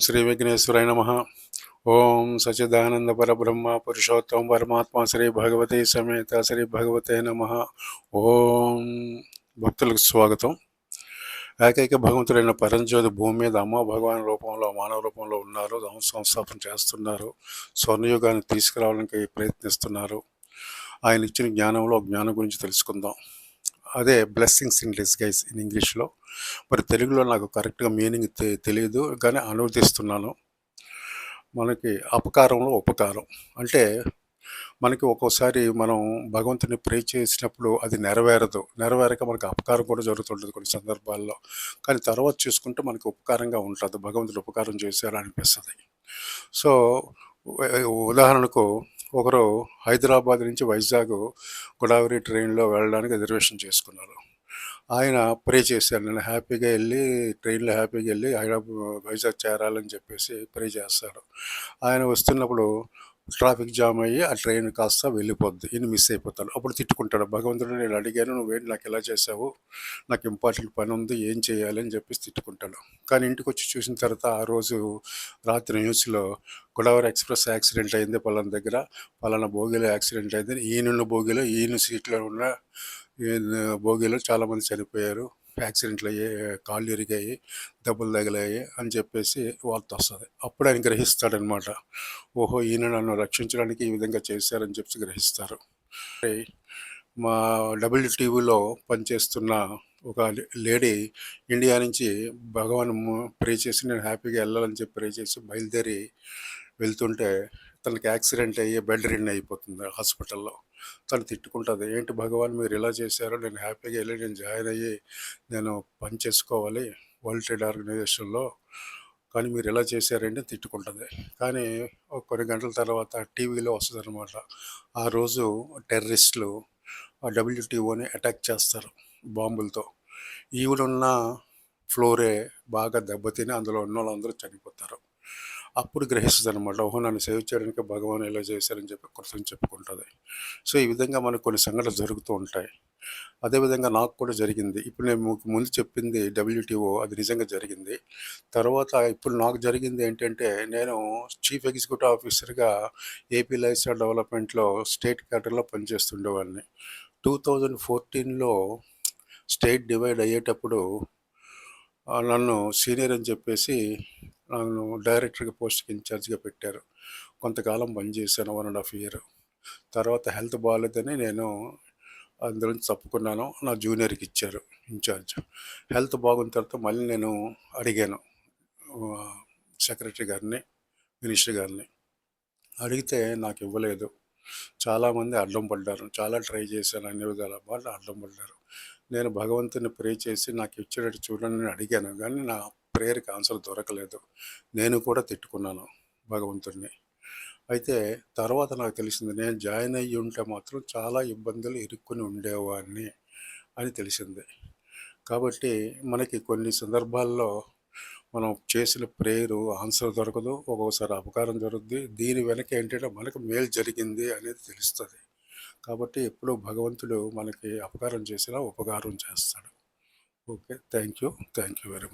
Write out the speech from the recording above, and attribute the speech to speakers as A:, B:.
A: శ్రీ విఘ్నేశ్వరాయ నమ ఓం సచిదానంద పరబ్రహ్మ పురుషోత్తం పరమాత్మ శ్రీ భగవతి సమేత శ్రీ భగవతే నమ ఓం భక్తులకు స్వాగతం। ఏకైక భగవంతుడైన పరంజ్యోతి భూమి మీద అమ్మ భగవాన్ రూపంలో మానవ రూపంలో ఉన్నారు సంస్థాపన చేస్తున్నారు స్వర్ణయుగాన్ని తీసుకురావడానికి ప్రయత్నిస్తున్నారు. ఆయన ఇచ్చిన జ్ఞానంలో జ్ఞానం గురించి తెలుసుకుందాం. అదే బ్లెస్సింగ్స్ ఇన్ డిస్గైజ్ ఇన్ ఇంగ్లీష్లో మరి తెలుగులో నాకు కరెక్ట్గా మీనింగ్ తె తెలియదు కానీ అనువదిస్తున్నాను మనకి అపకారంలో ఉపకారం. అంటే మనకి ఒక్కోసారి మనం భగవంతుని ప్రే చేసినప్పుడు అది నెరవేరదు. నెరవేరక మనకి అపకారం కూడా జరుగుతుంటుంది కొన్ని సందర్భాల్లో. కానీ తర్వాత చూసుకుంటే మనకి ఉపకారంగా ఉంటుంది. భగవంతుడు ఉపకారం చేశారు అనిపిస్తుంది. సో ఉదాహరణకు ఒకరు హైదరాబాద్ నుంచి వైజాగ్ గోదావరి ట్రైన్లో వెళ్ళడానికి రిజర్వేషన్ చేసుకున్నారు. ఆయన ప్రే చేశారు. నేను హ్యాపీగా వెళ్ళి ట్రైన్లో హ్యాపీగా వెళ్ళి హైదరాబాద్ వైజాగ్ చేరాలని చెప్పేసి ప్రే చేస్తారు. ఆయన వస్తున్నప్పుడు ట్రాఫిక్ జామ్ అయ్యి ఆ ట్రైన్ కాస్త వెళ్ళిపోద్ది. ఈయన మిస్ అయిపోతాడు. అప్పుడు తిట్టుకుంటాడు. భగవంతుడు నేను అడిగాను నువ్వేంటి నాకు ఎలా చేసావు నాకు ఇంపార్టెంట్ పని ఉంది. ఏం చేయాలి? అని చెప్పేసి తిట్టుకుంటాడు. కానీ ఇంటికి వచ్చి చూసిన తర్వాత ఆ రోజు రాత్రి న్యూస్లో గోదావరి ఎక్స్ప్రెస్ యాక్సిడెంట్ అయింది పలానా దగ్గర. పలానా భోగిలో యాక్సిడెంట్ అయింది. ఈయనున్న భోగిలో ఈయన సీట్లో ఉన్న భోగిలో చాలామంది చనిపోయారు. యాక్సిడెంట్లు అయ్యాయి కాళ్ళు ఇరిగాయి దెబ్బలు తగిలాయి అని చెప్పేసి వార్త వస్తుంది. అప్పుడు ఆయన గ్రహిస్తాడనమాట. ఓహో ఈయన నన్ను రక్షించడానికి ఈ విధంగా చేశారని చెప్పి గ్రహిస్తారు. మా డబ్ల్యూటీవీలో పనిచేస్తున్న ఒక లేడీ ఇండియా నుంచి భగవాన్ ప్రే చేసి నేను హ్యాపీగా వెళ్ళాలని చెప్పి ప్రే చేసి బయలుదేరి వెళ్తుంటే తనకి యాక్సిడెంట్ అయ్యి బెడ్ రిన్ అయిపోతుంది హాస్పిటల్లో. తను తిట్టుకుంటుంది. ఏంటి భగవాన్ మీరు ఇలా చేశారో? నేను హ్యాపీగా వెళ్ళి నేను జాయిన్ అయ్యి నేను పని చేసుకోవాలి వరల్డ్ ట్రేడ్ ఆర్గనైజేషన్లో. కానీ మీరు ఎలా చేశారంటే తిట్టుకుంటుంది. కానీ కొన్ని గంటల తర్వాత టీవీలో వస్తుంది అనమాట ఆ రోజు టెర్రరిస్టులు ఆ డబ్ల్యూటీఓని అటాక్ చేస్తారు బాంబులతో. ఈవిడున్న ఫ్లోరే బాగా దెబ్బతిని అందులో ఉన్న వాళ్ళందరూ చనిపోతారు. అప్పుడు గ్రహిస్తుంది అనమాట ఓహో నన్ను సేవ్ చేయడానికి భగవాన్ ఎలా చేశారని చెప్పి కృతం చెప్పుకుంటుంది. సో ఈ విధంగా మనకు కొన్ని సంఘటనలు జరుగుతూ ఉంటాయి. అదేవిధంగా నాకు కూడా జరిగింది. ఇప్పుడు నేను ముందు చెప్పింది డబ్ల్యూటీఓ అది నిజంగా జరిగింది. తర్వాత ఇప్పుడు నాకు జరిగింది ఏంటంటే నేను చీఫ్ ఎగ్జిక్యూటివ్ ఆఫీసర్గా ఏపీ లైఫ్ స్టైల్ డెవలప్మెంట్లో స్టేట్ క్యాటర్లో పనిచేస్తుండేవాడిని. టూ థౌజండ్ ఫోర్టీన్లో స్టేట్ డివైడ్ అయ్యేటప్పుడు నన్ను సీనియర్ అని చెప్పేసి నన్ను డైరెక్టర్గా పోస్ట్కి ఇన్ఛార్జ్గా పెట్టారు. కొంతకాలం పనిచేశాను వన్ అండ్ హాఫ్ ఇయర్. తర్వాత హెల్త్ బాగాలేదని నేను అందులో తప్పుకున్నాను. నా జూనియర్కి ఇచ్చారు ఇన్ఛార్జ్. హెల్త్ బాగున్న తర్వాత మళ్ళీ నేను అడిగాను సెక్రటరీ గారిని మినిస్టర్ గారిని. అడిగితే నాకు ఇవ్వలేదు. చాలామంది అడ్డం పడ్డారు. చాలా ట్రై చేశాను అన్ని విధాల. వాళ్ళు అడ్డం పడ్డారు. నేను భగవంతుని ప్రే చేసి నాకు ఇచ్చేటట్టు చూడండి నేను అడిగాను. కానీ నా ప్రేయర్కి ఆన్సర్ దొరకలేదు. నేను కూడా తిట్టుకున్నాను భగవంతుడిని. అయితే తర్వాత నాకు తెలిసింది నేను జాయిన్ అయ్యి ఉంటే మాత్రం చాలా ఇబ్బందులు ఇరుక్కుని ఉండేవాడిని అని తెలిసింది. కాబట్టి మనకి కొన్ని సందర్భాల్లో మనం చేసిన ప్రేయరు ఆన్సర్ దొరకదు ఒక్కొక్కసారి అపకారం జరుగుద్ది. దీని వెనక ఏంటంటే మనకు మేలు జరిగింది అనేది తెలుస్తుంది. కాబట్టి ఎప్పుడూ భగవంతుడు మనకి అపకారం చేసినా ఉపకారం చేస్తాడు. Okay thank you thank you very much